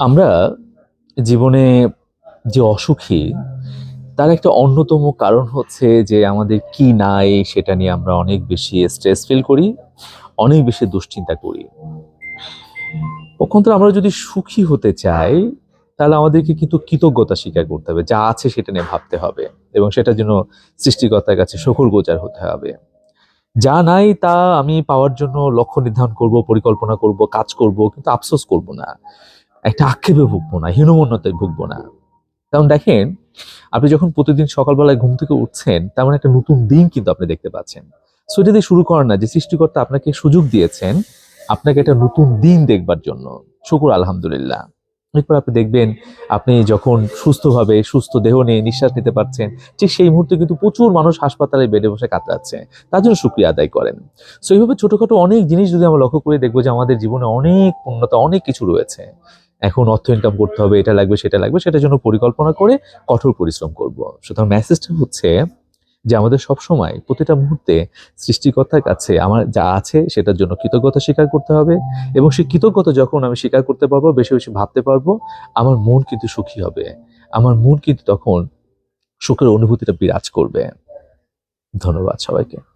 আমরা জীবনে যে অসুখী, তার একটা অন্যতম কারণ হচ্ছে যে আমাদের কি নাই সেটা নিয়ে আমরা অনেক বেশি স্ট্রেস ফিল করি, অনেক বেশি দুশ্চিন্তা করি। পক্ষান্তর আমরা যদি সুখী হতে চাই, তাহলে আমাদেরকে কিন্তু কৃতজ্ঞতা স্বীকার করতে হবে, যা আছে সেটা নিয়ে ভাবতে হবে এবং সেটার জন্য সৃষ্টিকর্তার কাছে শকর গোচার হতে হবে। যা নাই তা আমি পাওয়ার জন্য লক্ষ্য নির্ধারণ করব, পরিকল্পনা করব, কাজ করব, কিন্তু আফসোস করব না। একটা আক্ষেপে ভুগবো না, হীনমন্যতায় ভুগবো না। কারণ দেখেন, আপনি যখন প্রতিদিন সকালবেলায় ঘুম থেকে উঠছেন, তেমন একটা নতুন দিন কিন্তু আপনি দেখতে পাচ্ছেন। সো দিয়ে শুরু করেন না, যে সৃষ্টিকর্তা আপনাকে সুযোগ দিয়েছেন, আপনাকে একটা নতুন দিন দেখবার জন্য। শুকুর, আলহামদুলিল্লাহ। এরপর আপনি দেখবেন, আপনি যখন সুস্থভাবে, সুস্থ দেহ নিয়ে নিঃশ্বাস নিতে পারছেন, ঠিক সেই মুহূর্তে কিন্তু প্রচুর মানুষ হাসপাতালে বেডে বসে কাতরাচ্ছে। তার জন্য শুক্রিয়া আদায় করেন। সো এইভাবে ছোটখাটো অনেক জিনিস যদি আমরা লক্ষ্য করে, দেখব যে আমাদের জীবনে অনেক পূর্ণতা, অনেক কিছু রয়েছে। এখন অর্থ ইনকাম করতে হবে, এটা লাগবে, সেটা লাগবে, সেটার জন্য পরিকল্পনা করে কঠোর পরিশ্রম করব। সুতরাং মেসেজটা হচ্ছে যে আমাদের সব সময় প্রতিটা মুহূর্তে সৃষ্টিকর্তার কাছে আমার যা আছে সেটার জন্য কৃতজ্ঞতা স্বীকার করতে হবে এবং সেই কৃতজ্ঞতা যখন আমি স্বীকার করতে পারব, বেশি বেশি ভাবতে পারব, আমার মন কিন্তু সুখী হবে। আমার মন কিন্তু তখন সুখের অনুভূতিটা বিরাজ করবে। ধন্যবাদ সবাইকে।